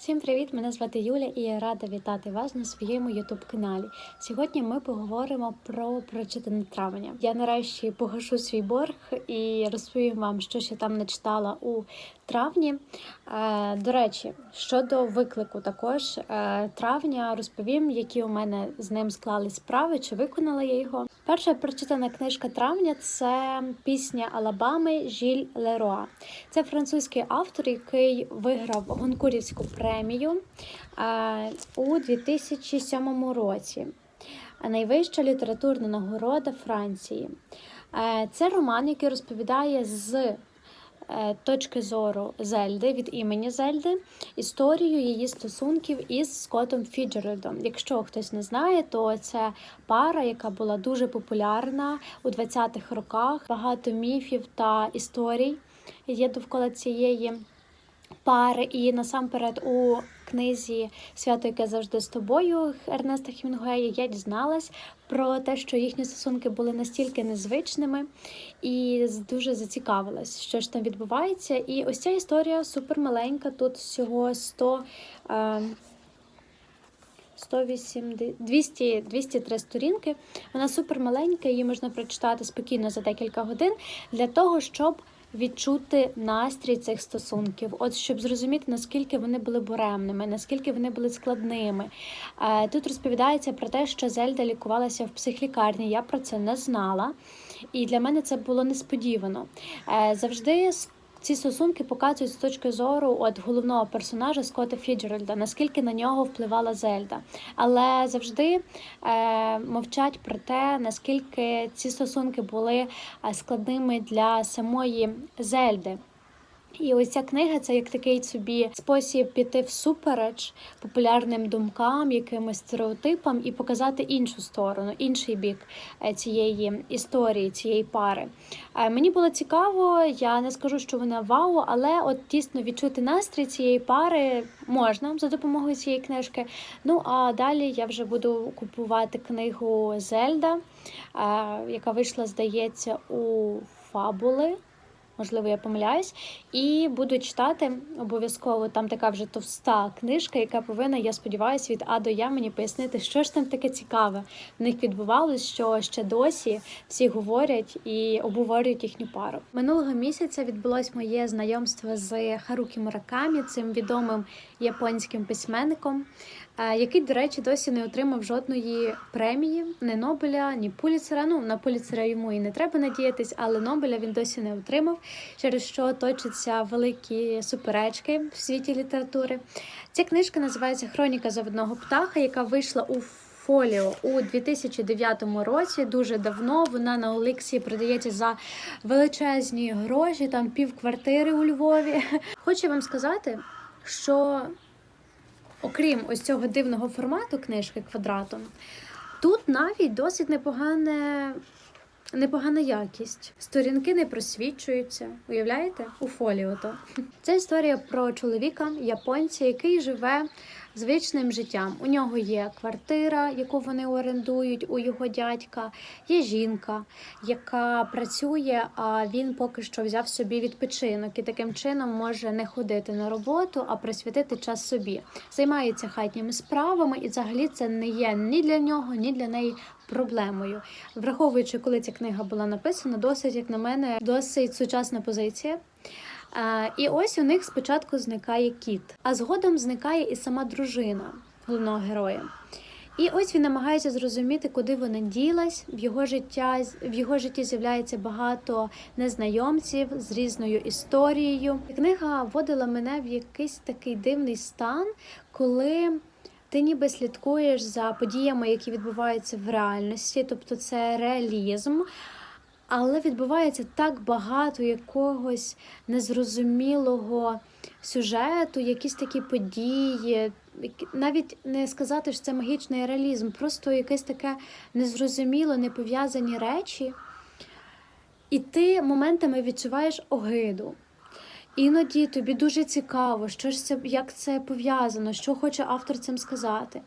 Всім привіт! Мене звати Юля і я рада вітати вас на своєму ютуб каналі. Сьогодні ми поговоримо про прочитане травня. Я нарешті погашу свій борг і розповім вам, що ще там не читала у травні. Е, До речі, щодо виклику, також е, травня розповім, які у мене з ним склали справи, чи виконала я його. Перша прочитана книжка травня це пісня Алабами Жіль Леруа. Це французький автор, який виграв Гонкурівську премію е, у 2007 році. Найвища літературна нагорода Франції. Е, Це роман, який розповідає з е, точки зору Зельди від імені Зельди історію її стосунків із Скоттом Фіджеральдом. Якщо хтось не знає, то це пара, яка була дуже популярна у 20-х роках. Багато міфів та історій є довкола цієї пари. І насамперед у книзі Свято, яке завжди з тобою Ернеста Хемінгуея я дізналась про те, що їхні стосунки були настільки незвичними, і дуже зацікавилась, що ж там відбувається. І ось ця історія супер маленька. Тут всього 100. Е, 180, 200, 203 сторінки. Вона супер маленька, її можна прочитати спокійно за декілька годин для того, щоб відчути настрій цих стосунків, от щоб зрозуміти, наскільки вони були буремними, наскільки вони були складними. Е, Тут розповідається про те, що Зельда лікувалася в психлікарні. Я про це не знала, і для мене це було несподівано. Е, Завжди ці стосунки показують з точки зору от головного персонажа Скотта Фіджеральда, наскільки на нього впливала Зельда. Але завжди е, мовчать про те, наскільки ці стосунки були е, складними для самої Зельди. І ось ця книга це як такий собі спосіб піти всупереч популярним думкам, якимось стереотипам і показати іншу сторону, інший бік е, цієї історії, цієї пари. Е, Мені було цікаво, я не скажу, що вона вау, але от дійсно відчути настрій цієї пари можна за допомогою цієї книжки. Ну а далі я вже буду купувати книгу Зельда, е, яка вийшла, здається, у фабули. Можливо, я помиляюсь, і буду читати обов'язково. Там така вже товста книжка, яка повинна, я сподіваюся, від А до Я мені пояснити, що ж там таке цікаве в них відбувалось, що ще досі всі говорять і обговорюють їхню пару. Минулого місяця відбулось моє знайомство з Харукі Муракамі, цим відомим японським письменником, який, до речі, досі не отримав жодної премії, ні Нобеля, ні Пуліцера. Ну на Пуліцера йому і не треба надіятись, але Нобеля він досі не отримав, через що точаться великі суперечки в світі літератури. Ця книжка називається Хроніка заводного птаха, яка вийшла у Фоліо у 2009 році. Дуже давно вона на Олексі продається за величезні гроші, там пів квартири у Львові. Хочу вам сказати, що окрім ось цього дивного формату книжки квадратом, тут навіть досить непогане. Непогана якість. Сторінки не просвічуються. Уявляєте? У фоліо то. Це історія про чоловіка, японця, який живе звичним життям. У нього є квартира, яку вони орендують у його дядька, є жінка, яка працює, а він поки що взяв собі відпочинок і таким чином може не ходити на роботу, а присвятити час собі. Займається хатніми справами, і взагалі це не є ні для нього, ні для неї проблемою. Враховуючи, коли ця книга була написана, досить, як на мене, досить сучасна позиція. І ось у них спочатку зникає кіт, а згодом зникає і сама дружина головного героя. І ось він намагається зрозуміти, куди вона ділась. В його життя в його житті з'являється багато незнайомців з різною історією. Книга вводила мене в якийсь такий дивний стан, коли ти ніби слідкуєш за подіями, які відбуваються в реальності, тобто це реалізм. Але відбувається так багато якогось незрозумілого сюжету, якісь такі події. Навіть не сказати, що це магічний реалізм, просто якесь таке незрозуміло, непов'язані речі. І ти моментами відчуваєш огиду. Іноді тобі дуже цікаво, що ж це, як це пов'язано, що хоче автор цим сказати.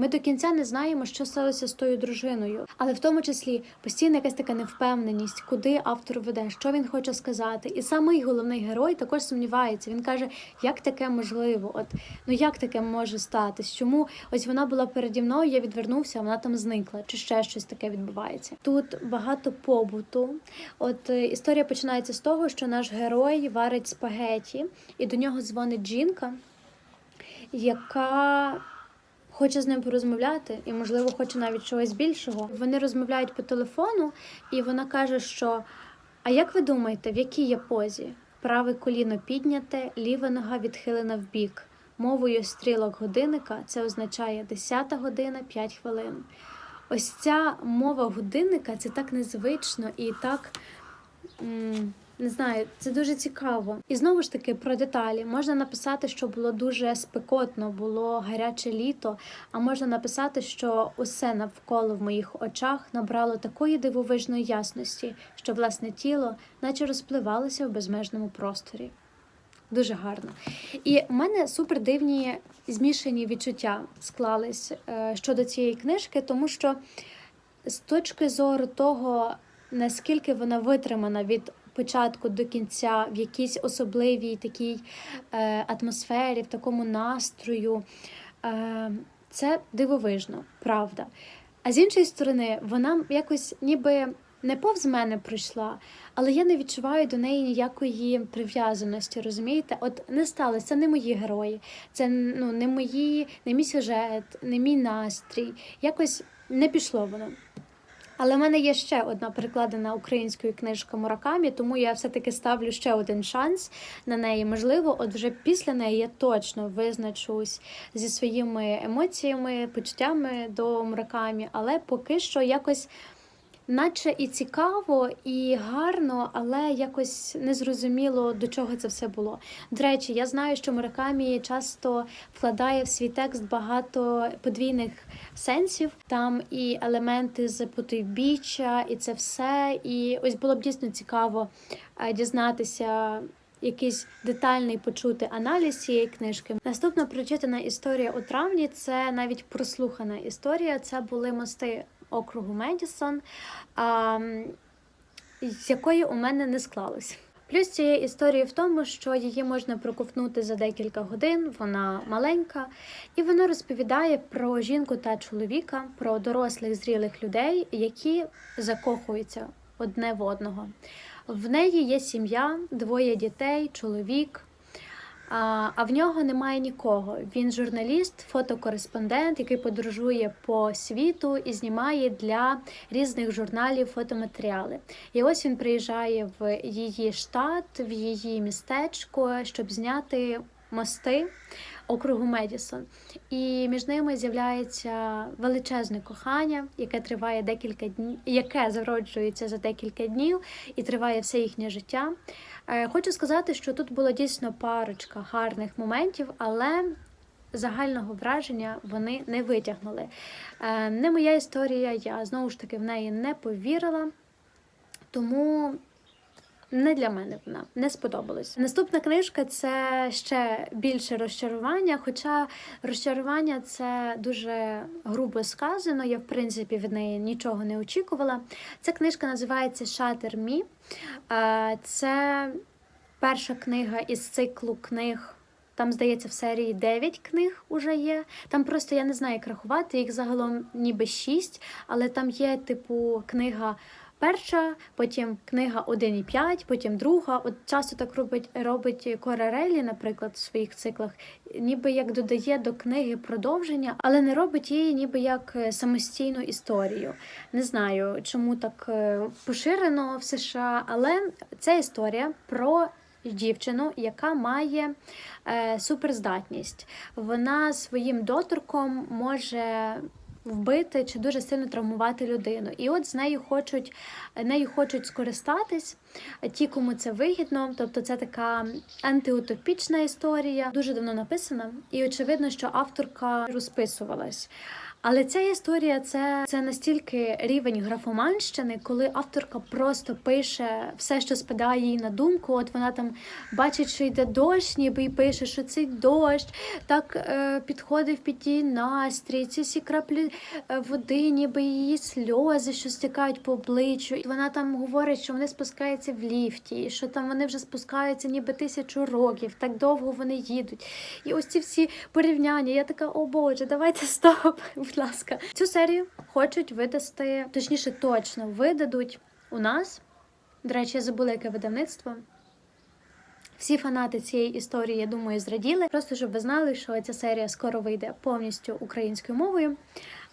Ми до кінця не знаємо, що сталося з тою дружиною, але в тому числі постійна якась така невпевненість, куди автор веде, що він хоче сказати. І самий головний герой також сумнівається. Він каже, як таке можливо? От ну як таке може статись? Чому ось вона була переді мною, я відвернувся, а вона там зникла, чи ще щось таке відбувається? Тут багато побуту. От е, історія починається з того, що наш герой варить спагеті, і до нього дзвонить жінка, яка хоче з ним порозмовляти і, можливо, хоче навіть чогось більшого. Вони розмовляють по телефону, і вона каже, що а як ви думаєте, в якій я позі? Праве коліно підняте, ліва нога відхилена вбік. Мовою стрілок годинника це означає 10 година 5 хвилин. Ось ця мова годинника це так незвично і так. м, Не знаю, це дуже цікаво. І знову ж таки про деталі. Можна написати, що було дуже спекотно, було гаряче літо, а можна написати, що усе навколо в моїх очах набрало такої дивовижної ясності, що власне тіло наче розпливалося в безмежному просторі. Дуже гарно. І в мене супер дивні змішані відчуття склались е, щодо цієї книжки, тому що з точки зору того, наскільки вона витримана від початку до кінця, в якійсь особливій такій е, атмосфері, в такому настрою, е, це дивовижно, правда. А з іншої сторони, вона якось ніби не повз мене пройшла, але я не відчуваю до неї ніякої прив'язаності, розумієте? От не сталося, це не мої герої, це ну, не мої, не мій сюжет, не мій настрій. Якось не пішло воно. Але в мене є ще одна перекладена українською книжка Муракамі, тому я все-таки ставлю ще один шанс на неї. Можливо, от вже після неї я точно визначусь зі своїми емоціями, почуттями до Муракамі, але поки що якось. Наче і цікаво, і гарно, але якось незрозуміло, до чого це все було. До речі, я знаю, що Муракамі часто вкладає в свій текст багато подвійних сенсів. Там і елементи з потойбіччя, і це все. І ось було б дійсно цікаво е, дізнатися. Якийсь детальний почути аналіз цієї книжки. Наступна прочитана історія у травні це навіть прослухана історія. Це були мости округу Медісон, з якої у мене не склалось. Плюс цієї історії в тому, що її можна проковтнути за декілька годин, вона маленька, і вона розповідає про жінку та чоловіка, про дорослих зрілих людей, які закохуються одне в одного. В неї є сім'я, двоє дітей, чоловік. А, в нього немає нікого. Він журналіст, фотокореспондент, який подорожує по світу і знімає для різних журналів фотоматеріали. І ось він приїжджає в її штат, в її містечко, щоб зняти мости округу Медісон. І між ними з'являється величезне кохання, яке триває декілька днів, яке зароджується за декілька днів і триває все їхнє життя. Е, Хочу сказати, що тут була дійсно парочка гарних моментів, але загального враження вони не витягнули. Е, Не моя історія, я знову ж таки в неї не повірила, тому. Не для мене вона не сподобалась. Наступна книжка це ще більше розчарування. Хоча розчарування це дуже грубо сказано. Я в принципі від неї нічого не очікувала. Ця книжка називається Me. Е, Це перша книга із циклу книг. Там, здається, в серії 9 книг уже є. Там просто я не знаю, як рахувати, їх загалом ніби 6, але там є, типу, книга перша, потім книга 1 і 5, потім друга. От часто так робить робить Корарелі, наприклад, в своїх циклах, ніби як додає до книги продовження, але не робить її ніби як е, самостійну історію. Не знаю, чому так е, поширено в США, але це історія про дівчину, яка має е, суперздатність. Вона своїм доторком може вбити чи дуже сильно травмувати людину. І от з нею хочуть нею хочуть скористатись ті, кому це вигідно. Тобто це така антиутопічна історія, дуже давно написана, і очевидно, що авторка розписувалась. Але ця історія це, це настільки рівень графоманщини, коли авторка просто пише все, що спадає їй на думку. От вона там бачить, що йде дощ, ніби і пише, що цей дощ так е, підходив під її настрій, ці всі краплі е, води, ніби її сльози, що стікають по обличчю. І вона там говорить, що вони спускаються в ліфті, що там вони вже спускаються ніби тисячу років, так довго вони їдуть. І ось ці всі порівняння. Я така, о Боже, давайте стоп, будь ласка. Цю серію хочуть видасти, точніше, точно видадуть у нас. До речі, я забула, яке видавництво. Всі фанати цієї історії, я думаю, зраділи. Просто щоб ви знали, що ця серія скоро вийде повністю українською мовою.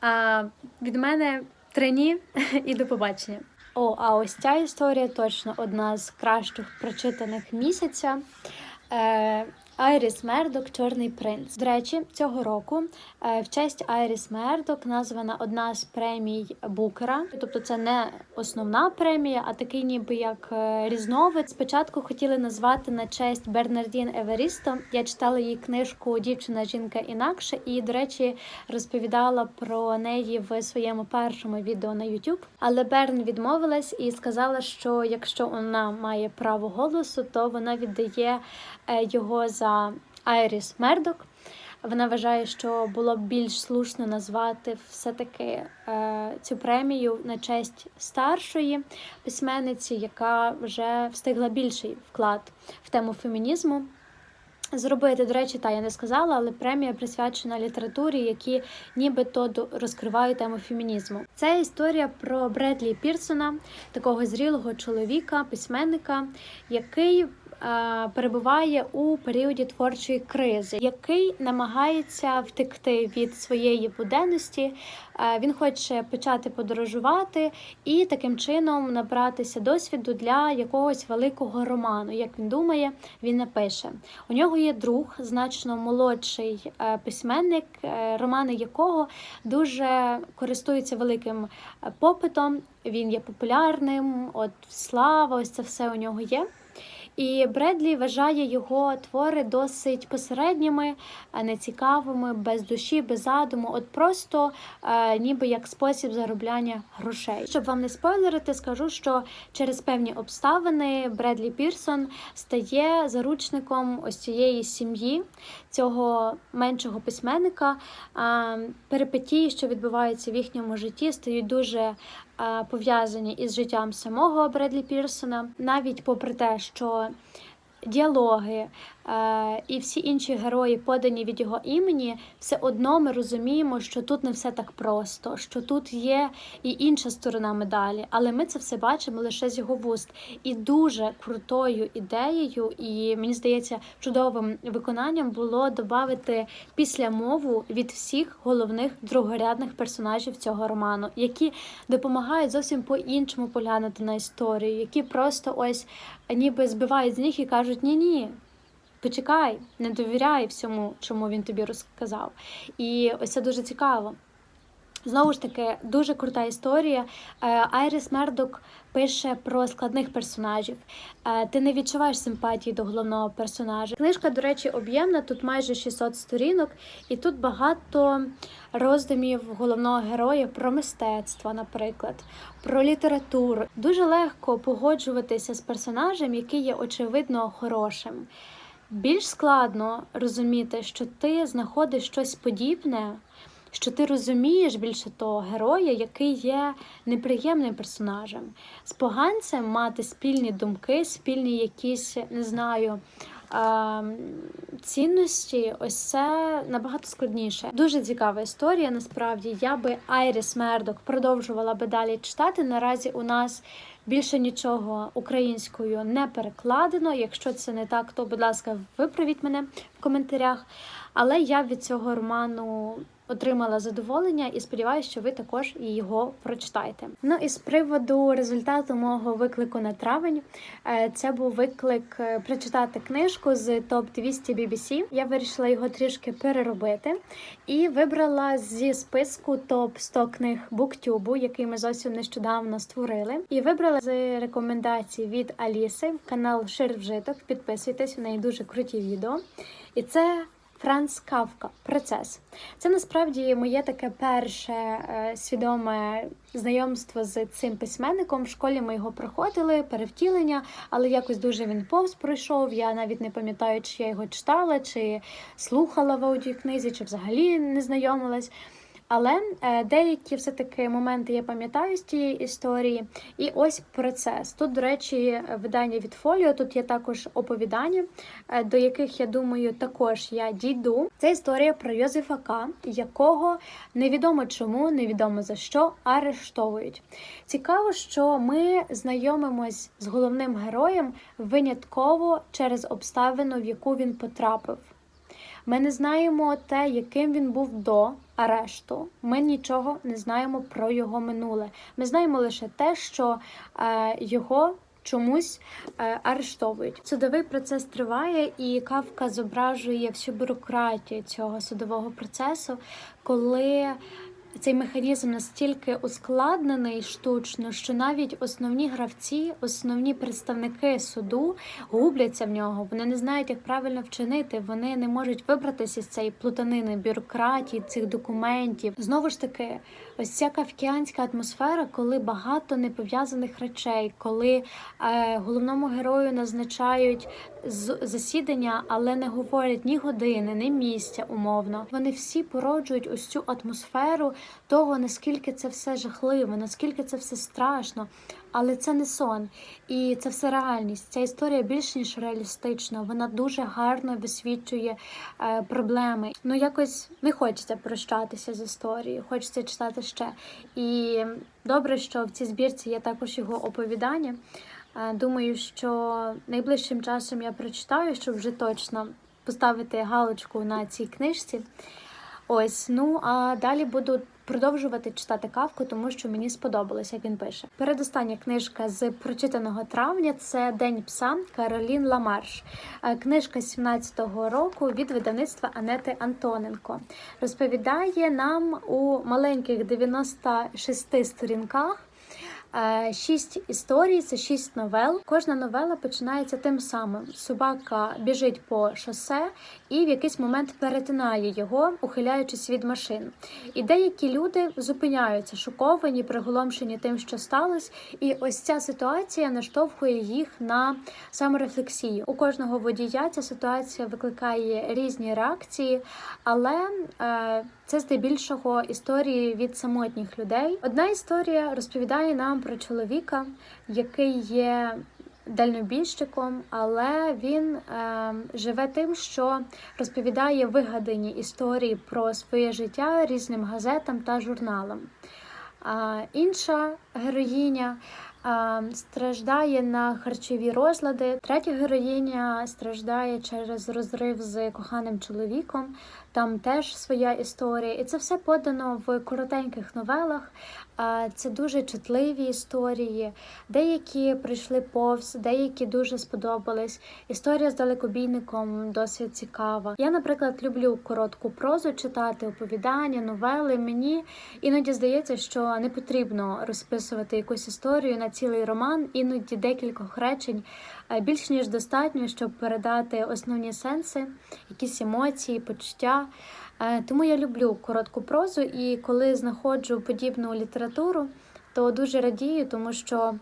А від мене три ні і до побачення. О, а ось ця історія точно одна з кращих прочитаних місяця. Е, Айріс Мердок Чорний принц. До речі, цього року е, в честь Айріс Мердок названа одна з премій Букера. Тобто це не основна премія, а такий ніби як е, різновид. Спочатку хотіли назвати на честь Бернардін Еверісто. Я читала її книжку Дівчина, жінка інакше, і, до речі, розповідала про неї в своєму першому відео на YouTube. Але Берн відмовилась і сказала, що якщо вона має право голосу, то вона віддає е, його за Айріс Мердок. Вона вважає, що було б більш слушно назвати все-таки е, цю премію на честь старшої письменниці, яка вже встигла більший вклад в тему фемінізму. Зробити, до речі, та я не сказала, але премія присвячена літературі, які нібито розкривають тему фемінізму. Це історія про Бредлі Пірсона, такого зрілого чоловіка, письменника, який перебуває у періоді творчої кризи, який намагається втекти від своєї буденності. Е, Він хоче почати подорожувати і таким чином набратися досвіду для якогось великого роману. Як він думає, він напише. У нього є друг, значно молодший е, письменник, е, романи якого дуже користуються великим е, попитом. Він є популярним, от слава, ось це все у нього є. І Бредлі вважає його твори досить посередніми, е, нецікавими, без душі, без задуму, от просто е, ніби як спосіб заробляння грошей. Щоб вам не спойлерити, скажу, що через певні обставини Бредлі Пірсон стає заручником ось цієї сім'ї, цього меншого письменника. А, Перипетії, що відбуваються в їхньому житті, стають дуже пов'язані із життям самого Бредлі Пірсона, навіть попри те, що діалоги е, і всі інші герої, подані від його імені, все одно ми розуміємо, що тут не все так просто, що тут є і інша сторона медалі, але ми це все бачимо лише з його вуст. І дуже крутою ідеєю, і мені здається, чудовим виконанням було додати післямову від всіх головних другорядних персонажів цього роману, які допомагають зовсім по-іншому поглянути на історію, які просто ось ніби збивають з ніг і кажуть: ні, ні. Почекай, не довіряй всьому, чому він тобі розказав. І ось це дуже цікаво. Знову ж таки, дуже крута історія. Е, Айріс Мердок пише про складних персонажів. Е, Ти не відчуваєш симпатії до головного персонажа. Книжка, до речі, об'ємна, тут майже 600 сторінок, і тут багато роздумів головного героя про мистецтво, наприклад, про літературу. Дуже легко погоджуватися з персонажем, який є очевидно хорошим. Більш складно розуміти, що ти знаходиш щось подібне, що ти розумієш більше того героя, який є неприємним персонажем. З поганцем мати спільні думки, спільні якісь, не знаю. Цінності, ось це набагато складніше. Дуже цікава історія. Насправді я би Айріс Мердок продовжувала би далі читати. Наразі у нас більше нічого українською не перекладено. Якщо це не так, то будь ласка, виправіть мене в коментарях. Але я від цього роману отримала задоволення і сподіваюся, що ви також його прочитаєте. Ну і з приводу результату мого виклику на травень, е, це був виклик е, прочитати книжку з топ 200 BBC. Я вирішила його трішки переробити і вибрала зі списку топ 100 книг буктюбу, який ми зовсім нещодавно створили. І вибрала з рекомендацій від Аліси канал Шир Вжиток. Підписуйтесь, у неї дуже круті відео. І це Франц Кавка Процес. Це насправді моє таке перше е, свідоме знайомство з цим письменником. В школі ми його проходили, перевтілення, але якось дуже він повз пройшов. Я навіть не пам'ятаю, чи я його читала, чи слухала в аудіокнизі, чи взагалі не знайомилась. Але е, деякі все-таки моменти я пам'ятаю з тієї історії. І ось процес. Тут, до речі, видання від фоліо. Тут є також оповідання, е, до яких я думаю, також я дійду. Це історія про Йозефа К., якого невідомо чому, невідомо за що арештовують. Цікаво, що ми знайомимось з головним героєм винятково через обставину, в яку він потрапив. Ми не знаємо те, яким він був до арешту. Ми нічого не знаємо про його минуле. Ми знаємо лише те, що е, його чомусь е, арештовують. Судовий процес триває, і Кавка зображує всю бюрократію цього судового процесу, коли цей механізм настільки ускладнений штучно, що навіть основні гравці, основні представники суду губляться в нього. Вони не знають, як правильно вчинити. Вони не можуть вибратися з цієї плутанини бюрократії, цих документів. Знову ж таки, ось ця кавкіанська атмосфера, коли багато непов'язаних речей, коли е, головному герою назначають з засідання, але не говорять ні години, ні місця умовно. Вони всі породжують ось цю атмосферу того, наскільки це все жахливо, наскільки це все страшно. Але це не сон, і це все реальність. Ця історія більш ніж реалістична. Вона дуже гарно висвітлює е, проблеми. Ну якось не хочеться прощатися з історією, хочеться читати ще. І добре, що в цій збірці є також його оповідання. Думаю, що найближчим часом я прочитаю, щоб вже точно поставити галочку на цій книжці. Ось, ну а далі буду продовжувати читати кавку, тому що мені сподобалось, як він пише. Передостання книжка з прочитаного травня це День пса Каролін Ламарш. Е, Книжка 17-го року від видавництва Анети Антоненко. Розповідає нам у маленьких 96 сторінках. Е, Шість історій, це шість новел. Кожна новела починається тим самим: собака біжить по шосе і в якийсь момент перетинає його, ухиляючись від машин. І деякі люди зупиняються, шоковані, приголомшені тим, що сталося. І ось ця ситуація наштовхує їх на саморефлексію. У кожного водія ця ситуація викликає різні реакції, але е, це здебільшого історії від самотніх людей. Одна історія розповідає нам про чоловіка, який є дальнобійщиком, але він е, живе тим, що розповідає вигадані історії про своє життя різним газетам та журналам. А інша героїня страждає на харчові розлади. Третя героїня страждає через розрив з коханим чоловіком. Там теж своя історія, і це все подано в коротеньких новелах. Це дуже чутливі історії. Деякі прийшли повз, деякі дуже сподобались. Історія з далекобійником досить цікава. Я, наприклад, люблю коротку прозу читати, оповідання, новели. Мені іноді здається, що не потрібно розписувати якусь історію на цілий роман, іноді декількох речень е, більш ніж достатньо, щоб передати основні сенси, якісь емоції, почуття. Е, Тому я люблю коротку прозу, і коли знаходжу подібну літературу, то дуже радію, тому що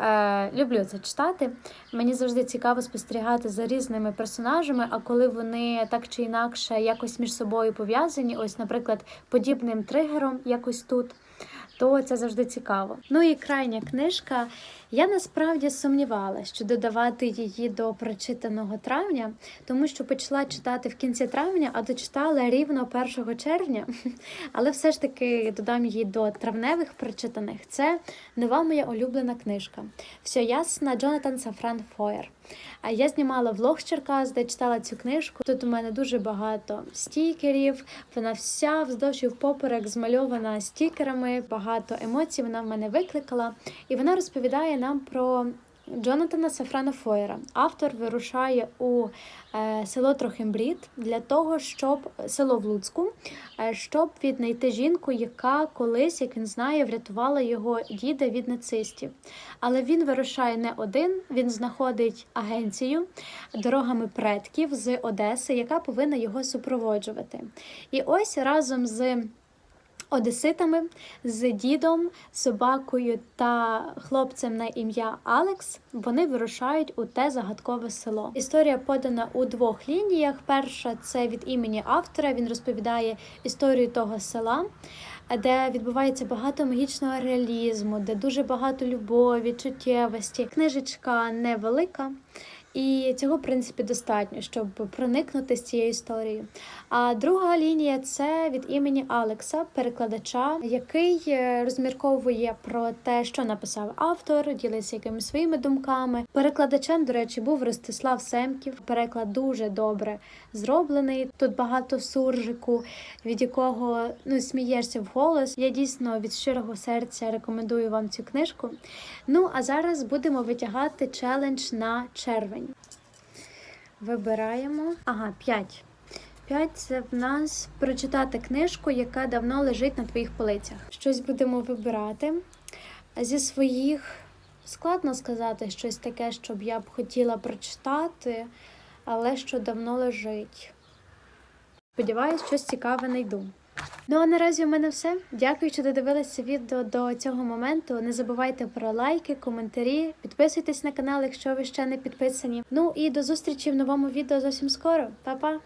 е, люблю це читати. Мені завжди цікаво спостерігати за різними персонажами, а коли вони так чи інакше якось між собою пов'язані, ось, наприклад, подібним тригером, якось тут. То це завжди цікаво. Ну і крайня книжка. Я насправді сумнівалася, що додавати її до прочитаного травня, тому що почала читати в кінці травня, а дочитала рівно 1 червня. Але все ж таки додам її до травневих прочитаних. Це нова моя улюблена книжка. Все ясно, Джонатан Сафран Фоєр. А я знімала влог з Черкас, де читала цю книжку. Тут у мене дуже багато стікерів. Вона вся вздовж і впоперек змальована стікерами. Багато емоцій вона в мене викликала, і вона розповідає нам про Джонатана Сафрана Фойера. Автор вирушає у е, село Трохимбрід для того, щоб село в Луцьку, е, щоб віднайти жінку, яка колись, як він знає, врятувала його діда від нацистів. Але він вирушає не один, він знаходить агенцію дорогами предків з Одеси, яка повинна його супроводжувати. І ось разом з одеситами, з дідом, собакою та хлопцем на ім'я Алекс вони вирушають у те загадкове село. Історія подана у двох лініях. Перша це від імені автора. Він розповідає історію того села. Де відбувається багато магічного реалізму, де дуже багато любові, чуттєвості. Книжечка невелика, і цього, в принципі, достатньо, щоб проникнути з цією історією. А друга лінія це від імені Алекса, перекладача, який е, розмірковує про те, що написав автор, ділиться якимись своїми думками. Перекладачем, до речі, був Ростислав Семків. Переклад дуже добре зроблений. Тут багато суржику, від якого ну смієшся вголос. Я дійсно від щирого серця рекомендую вам цю книжку. Ну а зараз будемо витягати челендж на червень. Вибираємо. Ага, 5. 5 це в нас прочитати книжку, яка давно лежить на твоїх полицях. Щось будемо вибирати. Зі своїх складно сказати щось таке, щоб я б хотіла прочитати, але що давно лежить. Сподіваюсь, щось цікаве знайду. Ну а наразі у мене все. Дякую, що додивилися відео до цього моменту. Не забувайте про лайки, коментарі, підписуйтесь на канал, якщо ви ще не підписані. Ну і до зустрічі в новому відео зовсім скоро. Па-па!